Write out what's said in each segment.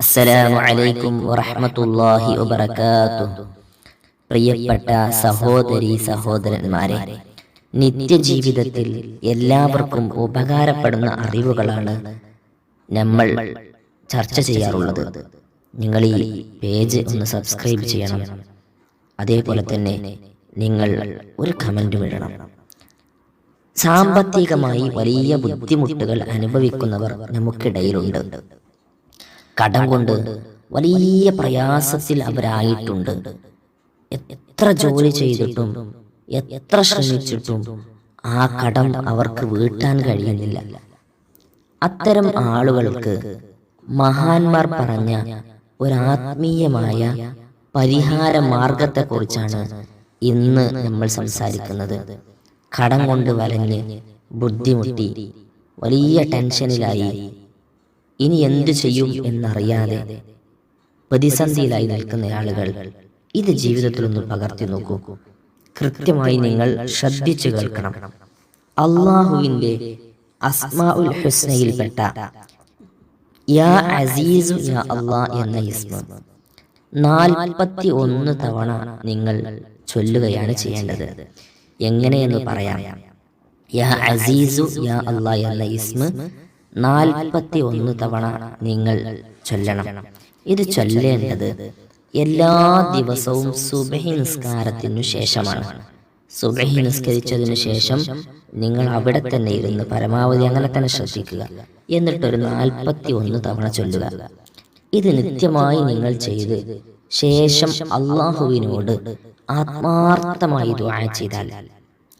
അസ്സലാമു അലൈക്കും വറഹ്മത്തുള്ളാഹി വബറകാതുഹു. പ്രിയപ്പെട്ട സഹോദരി സഹോദരന്മാരെ നിത്യജീവിതത്തിൽ എല്ലാവർക്കും ഉപകാരപ്പെടുന്ന അറിവുകളാണ് നമ്മൾ ചർച്ച ചെയ്യാറുള്ളത്. നിങ്ങൾ ഈ പേജ് ഒന്ന് സബ്സ്ക്രൈബ് ചെയ്യണം. അതേപോലെ തന്നെ നിങ്ങൾ ഒരു കമന്റും ഇടണം. സാമ്പത്തികമായി വലിയ ബുദ്ധിമുട്ടുകൾ അനുഭവിക്കുന്നവർ നമുക്കിടയിലുണ്ട്. കടം കൊണ്ട് വലിയ പ്രയാസത്തിൽ അവരായിട്ടുണ്ട്. എത്ര ജോലി ചെയ്തിട്ടും എത്ര ശ്രമിച്ചിട്ടും ആ കടം അവർക്ക് വീട്ടാൻ കഴിയുന്നില്ല. അത്തരം ആളുകൾക്ക് മഹാന്മാർ പറഞ്ഞ ഒരാത്മീയമായ പരിഹാര മാർഗത്തെക്കുറിച്ചാണ് ഇന്ന് നമ്മൾ സംസാരിക്കുന്നത്. കടം കൊണ്ട് വലഞ്ഞ് ബുദ്ധിമുട്ടി വലിയ ടെൻഷനിലായി ഇനി എന്തു ചെയ്യും എന്നറിയാതെ പ്രതിസന്ധിയിലായി നിൽക്കുന്ന ആളുകൾ ഇത് ജീവിതത്തിൽ ഒന്ന് പകർത്തി നോക്കൂ. കൃത്യമായി നിങ്ങൾ ശ്രദ്ധിച്ചു കേൾക്കണം. അള്ളാഹുവിന്റെ അസ്മാ ഉൽ ഹുസ്നയിൽപ്പെട്ട യാ അസീസു യാ അള്ളാ എന്ന ഇസ്മ. നാൽപ്പത്തി ഒന്ന് തവണ നിങ്ങൾ ചൊല്ലുകയാണ് ചെയ്യേണ്ടത്. എങ്ങനെയെന്ന് പറയാം? യാ അസീസു യാ അള്ളാ എന്ന ഇസ്മ നാൽപ്പത്തി ഒന്ന് തവണ നിങ്ങൾ ചൊല്ലണം. ഇത് ചൊല്ലേണ്ടത് എല്ലാ ദിവസവും സുബഹി നിസ്കാരത്തിനു ശേഷമാണ്. സുബഹി നിസ്കരിച്ചതിനു ശേഷം നിങ്ങൾ അവിടെ തന്നെ ഇരുന്ന് പരമാവധി അങ്ങനെ തന്നെ ശ്രദ്ധിക്കുക. എന്നിട്ടൊരു നാൽപ്പത്തി ഒന്ന് തവണ ചൊല്ലുക. ഇത് നിത്യമായി നിങ്ങൾ ചെയ്ത് ശേഷം അള്ളാഹുവിനോട് ആത്മാർത്ഥമായി ദ്വായ ചെയ്താൽ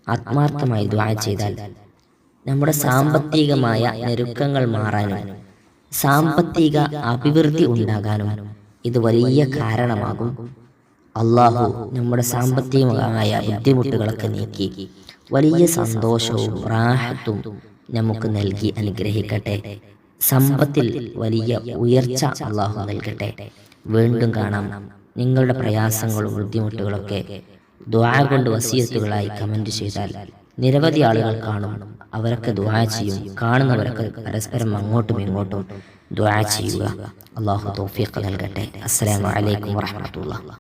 ആത്മാർത്ഥമായി ദ്വായ ചെയ്താൽ നമ്മുടെ സാമ്പത്തികമായ ഞെരുക്കങ്ങൾ മാറാനും സാമ്പത്തിക അഭിവൃദ്ധി ഉണ്ടാകാനും ഇത് വലിയ കാരണമാകും. അള്ളാഹു നമ്മുടെ സാമ്പത്തികമായ ബുദ്ധിമുട്ടുകളൊക്കെ നീക്കി വലിയ സന്തോഷവും റാഹത്തും നമുക്ക് നൽകി അനുഗ്രഹിക്കട്ടെ. സമ്പത്തിൽ വലിയ ഉയർച്ച അള്ളാഹു നൽകട്ടെ. വീണ്ടും കാണാം നിങ്ങളുടെ പ്രയാസങ്ങളും ബുദ്ധിമുട്ടുകളൊക്കെ. ദ്വാ കൊണ്ട് വസീയത്തുകളായി കമന്റ് ചെയ്താൽ നിരവധി ആളുകൾ കാണും. അവരൊക്കെ ദ്വാ ചെയ്യും. കാണുന്നവരൊക്കെ പരസ്പരം അങ്ങോട്ടും ഇങ്ങോട്ടും ദ്വാ ചെയ്യുക. അള്ളാഹു തോഫിയൊക്കെ നൽകട്ടെ. അസ്സലാമലൈക്കും വാഹമത്തുള്ള